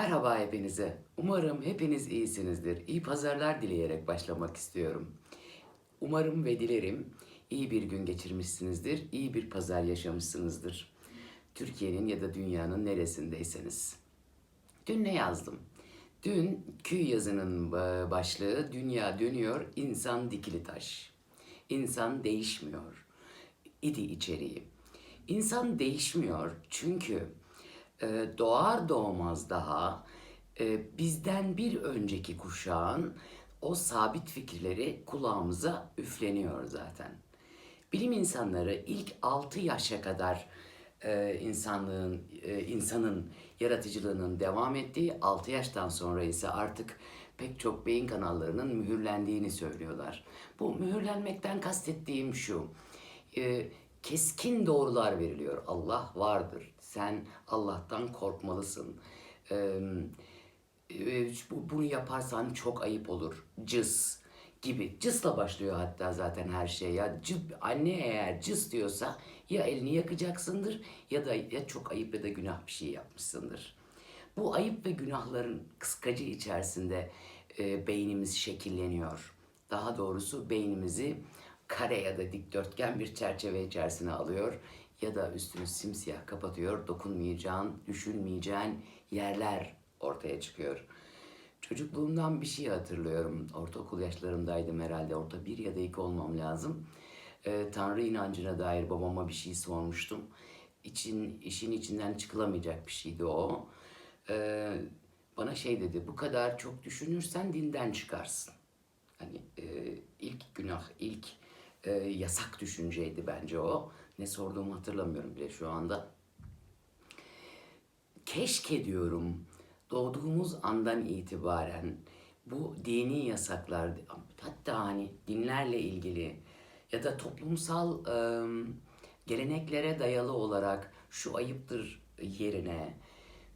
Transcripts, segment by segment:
Merhaba hepinize. Umarım hepiniz iyisinizdir. İyi pazarlar dileyerek başlamak istiyorum. Umarım ve dilerim iyi bir gün geçirmişsinizdir, iyi bir pazar yaşamışsınızdır. Türkiye'nin ya da dünyanın neresindeyseniz. Dün ne yazdım? Dün köy yazının e, başlığı Dünya dönüyor, insan dikili taş. İnsan değişmiyor. İdi içeriği. İnsan değişmiyor çünkü doğar doğmaz daha e, bizden bir önceki kuşağın o sabit fikirleri kulağımıza üfleniyor zaten. Bilim insanları ilk 6 yaşa kadar e, insanlığın e, insanın yaratıcılığının devam ettiği 6 yaştan sonra ise artık pek çok beyin kanallarının mühürlendiğini söylüyorlar. Bu mühürlenmekten kastettiğim şu. e, keskin doğrular veriliyor. Allah vardır. Sen Allah'tan korkmalısın. Ee, bu- bunu yaparsan çok ayıp olur. Cız gibi. Cısla başlıyor hatta zaten her şey. Ya cı- anne eğer cız diyorsa ya elini yakacaksındır ya da ya çok ayıp ya da günah bir şey yapmışsındır. Bu ayıp ve günahların kıskacı içerisinde e, beynimiz şekilleniyor. Daha doğrusu beynimizi kare ya da dikdörtgen bir çerçeve içerisine alıyor ya da üstünü simsiyah kapatıyor. Dokunmayacağın, düşünmeyeceğin yerler ortaya çıkıyor. Çocukluğumdan bir şey hatırlıyorum. Ortaokul yaşlarındaydım herhalde. Orta bir ya da iki olmam lazım. Ee, Tanrı inancına dair babama bir şey sormuştum. İçin, işin içinden çıkılamayacak bir şeydi o. Ee, bana şey dedi, bu kadar çok düşünürsen dinden çıkarsın. Hani e, ilk günah, ilk e, yasak düşünceydi bence o. Ne sorduğumu hatırlamıyorum bile şu anda. Keşke diyorum doğduğumuz andan itibaren bu dini yasaklar hatta hani dinlerle ilgili ya da toplumsal e, geleneklere dayalı olarak şu ayıptır yerine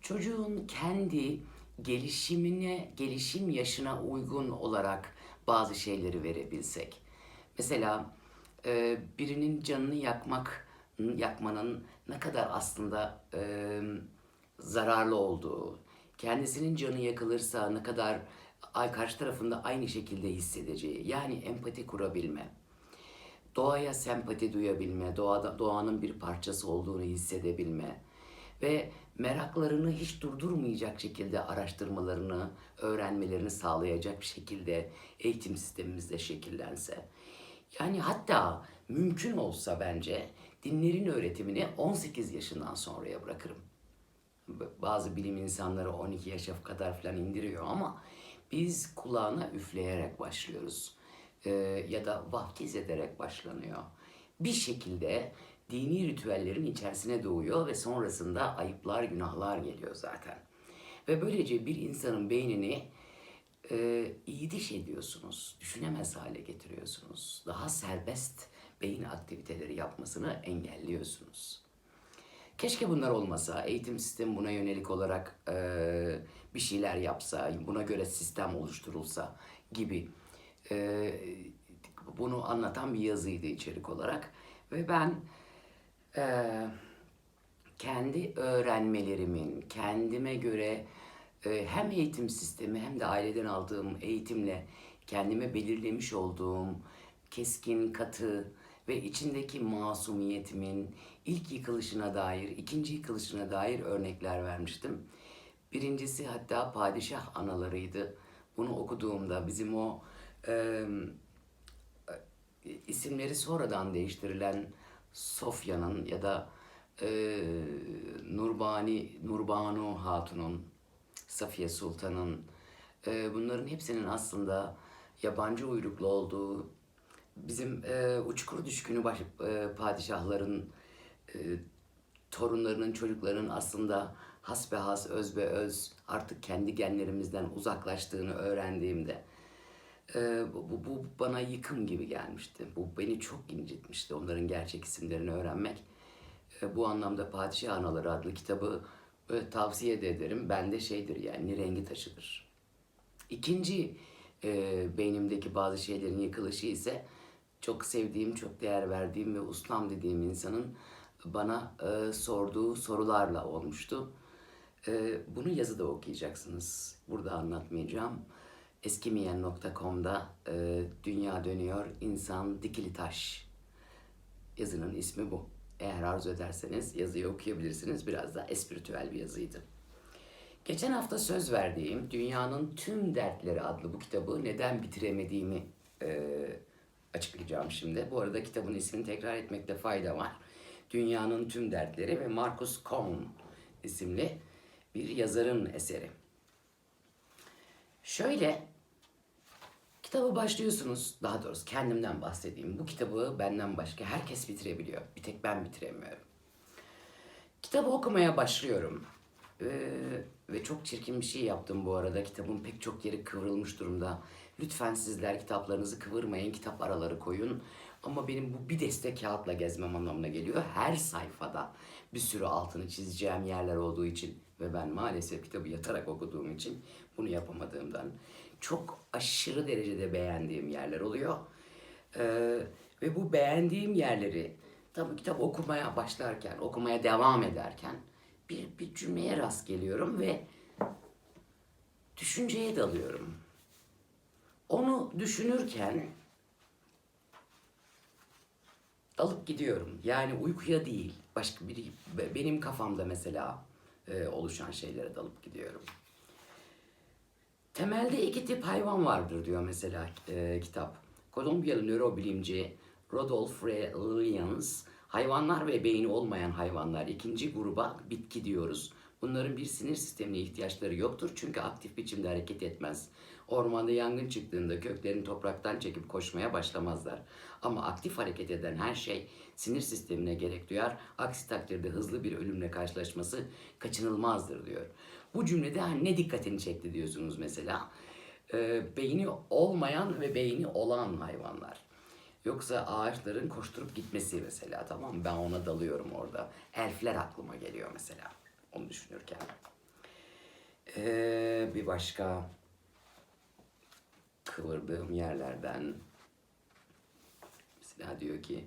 çocuğun kendi gelişimine, gelişim yaşına uygun olarak bazı şeyleri verebilsek. Mesela e, birinin canını yakmak, yakmanın ne kadar aslında e, zararlı olduğu, kendisinin canı yakılırsa ne kadar karşı tarafında aynı şekilde hissedeceği, yani empati kurabilme, doğaya sempati duyabilme, doğada, doğanın bir parçası olduğunu hissedebilme ve meraklarını hiç durdurmayacak şekilde araştırmalarını, öğrenmelerini sağlayacak bir şekilde eğitim sistemimizde şekillense. Yani hatta mümkün olsa bence dinlerin öğretimini 18 yaşından sonraya bırakırım. Bazı bilim insanları 12 yaşa kadar falan indiriyor ama biz kulağına üfleyerek başlıyoruz. Ee, ya da vaftiz ederek başlanıyor. Bir şekilde dini ritüellerin içerisine doğuyor ve sonrasında ayıplar, günahlar geliyor zaten. Ve böylece bir insanın beynini e, iyi diş ediyorsunuz, düşünemez hale getiriyorsunuz. Daha serbest beyin aktiviteleri yapmasını engelliyorsunuz. Keşke bunlar olmasa, eğitim sistemi buna yönelik olarak e, bir şeyler yapsa, buna göre sistem oluşturulsa gibi e, bunu anlatan bir yazıydı içerik olarak. Ve ben e, kendi öğrenmelerimin, kendime göre hem eğitim sistemi hem de aileden aldığım eğitimle kendime belirlemiş olduğum keskin, katı ve içindeki masumiyetimin ilk yıkılışına dair, ikinci yıkılışına dair örnekler vermiştim. Birincisi hatta padişah analarıydı. Bunu okuduğumda bizim o e, isimleri sonradan değiştirilen Sofya'nın ya da e, Nurbani, Nurbanu Hatun'un, Safiye Sultan'ın e, bunların hepsinin aslında yabancı uyruklu olduğu bizim e, uçkur düşkünü baş, e, padişahların e, torunlarının, çocuklarının aslında hasbehas, özbe öz artık kendi genlerimizden uzaklaştığını öğrendiğimde e, bu, bu, bu bana yıkım gibi gelmişti. Bu beni çok incitmişti onların gerçek isimlerini öğrenmek. E, bu anlamda Padişah Anaları adlı kitabı e, tavsiye de ederim. Bende şeydir yani rengi taşıdır. İkinci e, beynimdeki bazı şeylerin yıkılışı ise çok sevdiğim, çok değer verdiğim ve ustam dediğim insanın bana e, sorduğu sorularla olmuştu. Ee, bunu yazıda okuyacaksınız. Burada anlatmayacağım. Eskimeyen.com'da e, Dünya Dönüyor İnsan Dikili Taş yazının ismi bu. Eğer arzu ederseniz yazıyı okuyabilirsiniz. Biraz da espritüel bir yazıydı. Geçen hafta söz verdiğim Dünyanın Tüm Dertleri adlı bu kitabı neden bitiremediğimi e, açıklayacağım şimdi. Bu arada kitabın ismini tekrar etmekte fayda var. Dünyanın Tüm Dertleri ve Marcus Kohn isimli bir yazarın eseri. Şöyle kitabı başlıyorsunuz. Daha doğrusu kendimden bahsedeyim. Bu kitabı benden başka herkes bitirebiliyor. Bir tek ben bitiremiyorum. Kitabı okumaya başlıyorum. Ee, ve çok çirkin bir şey yaptım bu arada. Kitabın pek çok yeri kıvrılmış durumda. Lütfen sizler kitaplarınızı kıvırmayın, kitap araları koyun. Ama benim bu bir deste kağıtla gezmem anlamına geliyor. Her sayfada bir sürü altını çizeceğim yerler olduğu için ve ben maalesef kitabı yatarak okuduğum için bunu yapamadığımdan çok aşırı derecede beğendiğim yerler oluyor. Ee, ve bu beğendiğim yerleri tabii kitap okumaya başlarken, okumaya devam ederken bir, bir cümleye rast geliyorum ve düşünceye dalıyorum. Onu düşünürken dalıp gidiyorum. Yani uykuya değil, başka biri be- benim kafamda mesela e, oluşan şeylere dalıp gidiyorum. Temelde iki tip hayvan vardır diyor mesela e, kitap. Kolombiyalı nörobilimci Rodolph Ray Lyons, hayvanlar ve beyni olmayan hayvanlar ikinci gruba bitki diyoruz. Bunların bir sinir sistemine ihtiyaçları yoktur çünkü aktif biçimde hareket etmez. Ormanda yangın çıktığında köklerini topraktan çekip koşmaya başlamazlar. Ama aktif hareket eden her şey sinir sistemine gerek duyar. Aksi takdirde hızlı bir ölümle karşılaşması kaçınılmazdır diyor. Bu cümlede ne dikkatini çekti diyorsunuz mesela. Ee, beyni olmayan ve beyni olan hayvanlar. Yoksa ağaçların koşturup gitmesi mesela tamam? Ben ona dalıyorum orada. Elfler aklıma geliyor mesela onu düşünürken. Ee, bir başka kıvırdığım yerlerden mesela diyor ki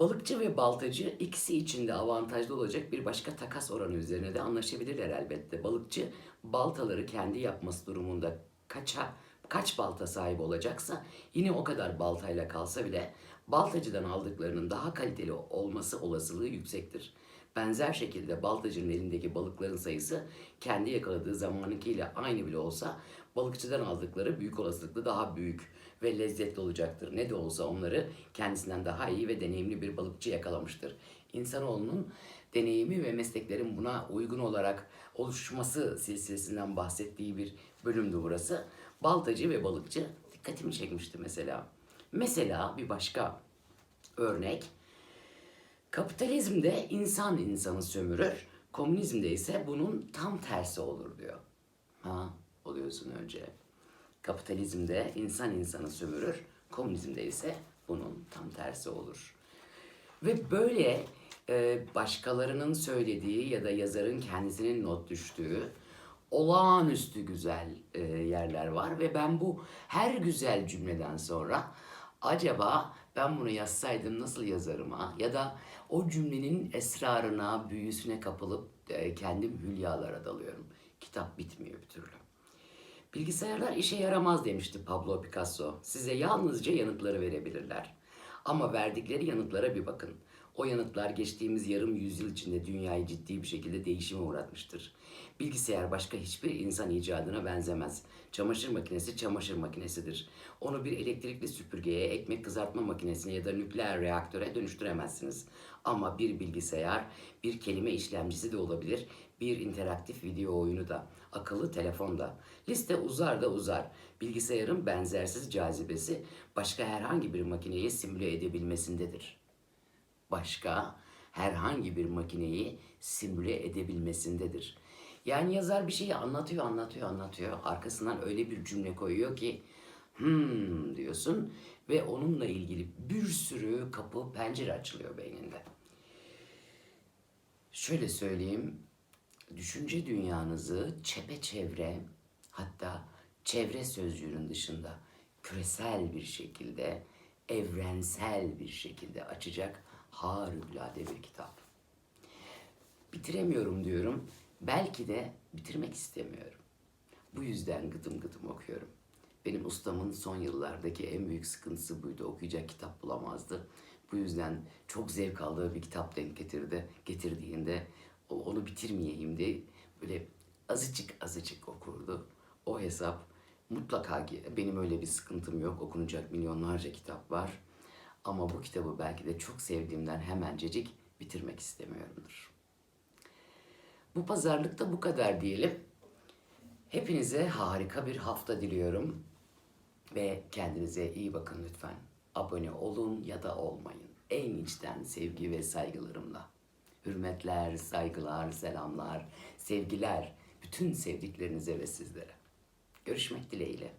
Balıkçı ve baltacı ikisi için de avantajlı olacak bir başka takas oranı üzerine de anlaşabilirler elbette. Balıkçı baltaları kendi yapması durumunda kaça kaç balta sahibi olacaksa yine o kadar baltayla kalsa bile baltacıdan aldıklarının daha kaliteli olması olasılığı yüksektir. Benzer şekilde baltacının elindeki balıkların sayısı kendi yakaladığı zamanınkiyle aynı bile olsa balıkçıdan aldıkları büyük olasılıkla daha büyük ve lezzetli olacaktır. Ne de olsa onları kendisinden daha iyi ve deneyimli bir balıkçı yakalamıştır. İnsanoğlunun deneyimi ve mesleklerin buna uygun olarak oluşması silsilesinden bahsettiği bir bölümdü burası. Baltacı ve balıkçı dikkatimi çekmişti mesela. Mesela bir başka örnek. Kapitalizmde insan insanı sömürür, komünizmde ise bunun tam tersi olur diyor. Ha, oluyorsun önce. Kapitalizmde insan insanı sömürür, komünizmde ise bunun tam tersi olur. Ve böyle e, başkalarının söylediği ya da yazarın kendisinin not düştüğü olağanüstü güzel e, yerler var ve ben bu her güzel cümleden sonra acaba ben bunu yazsaydım nasıl yazarıma ya da o cümlenin esrarına, büyüsüne kapılıp e, kendim hülyalara dalıyorum. Kitap bitmiyor bir türlü. Bilgisayarlar işe yaramaz demişti Pablo Picasso. Size yalnızca yanıtları verebilirler. Ama verdikleri yanıtlara bir bakın. O yanıtlar geçtiğimiz yarım yüzyıl içinde dünyayı ciddi bir şekilde değişime uğratmıştır. Bilgisayar başka hiçbir insan icadına benzemez. Çamaşır makinesi çamaşır makinesidir. Onu bir elektrikli süpürgeye, ekmek kızartma makinesine ya da nükleer reaktöre dönüştüremezsiniz. Ama bir bilgisayar bir kelime işlemcisi de olabilir, bir interaktif video oyunu da, akıllı telefon da. Liste uzar da uzar. Bilgisayarın benzersiz cazibesi başka herhangi bir makineyi simüle edebilmesindedir başka herhangi bir makineyi simüle edebilmesindedir. Yani yazar bir şeyi anlatıyor, anlatıyor, anlatıyor. Arkasından öyle bir cümle koyuyor ki hmm diyorsun ve onunla ilgili bir sürü kapı, pencere açılıyor beyninde. Şöyle söyleyeyim, düşünce dünyanızı çepeçevre hatta çevre sözcüğünün dışında küresel bir şekilde, evrensel bir şekilde açacak harikulade bir kitap. bitiremiyorum diyorum. Belki de bitirmek istemiyorum. Bu yüzden gıdım gıdım okuyorum. Benim ustamın son yıllardaki en büyük sıkıntısı buydu. Okuyacak kitap bulamazdı. Bu yüzden çok zevk aldığı bir kitap denk getirdi. Getirdiğinde onu bitirmeyeyim diye böyle azıcık azıcık okurdu. O hesap mutlaka benim öyle bir sıkıntım yok. Okunacak milyonlarca kitap var. Ama bu kitabı belki de çok sevdiğimden hemencecik bitirmek istemiyorumdur. Bu pazarlıkta bu kadar diyelim. Hepinize harika bir hafta diliyorum. Ve kendinize iyi bakın lütfen. Abone olun ya da olmayın. En içten sevgi ve saygılarımla. Hürmetler, saygılar, selamlar, sevgiler bütün sevdiklerinize ve sizlere. Görüşmek dileğiyle.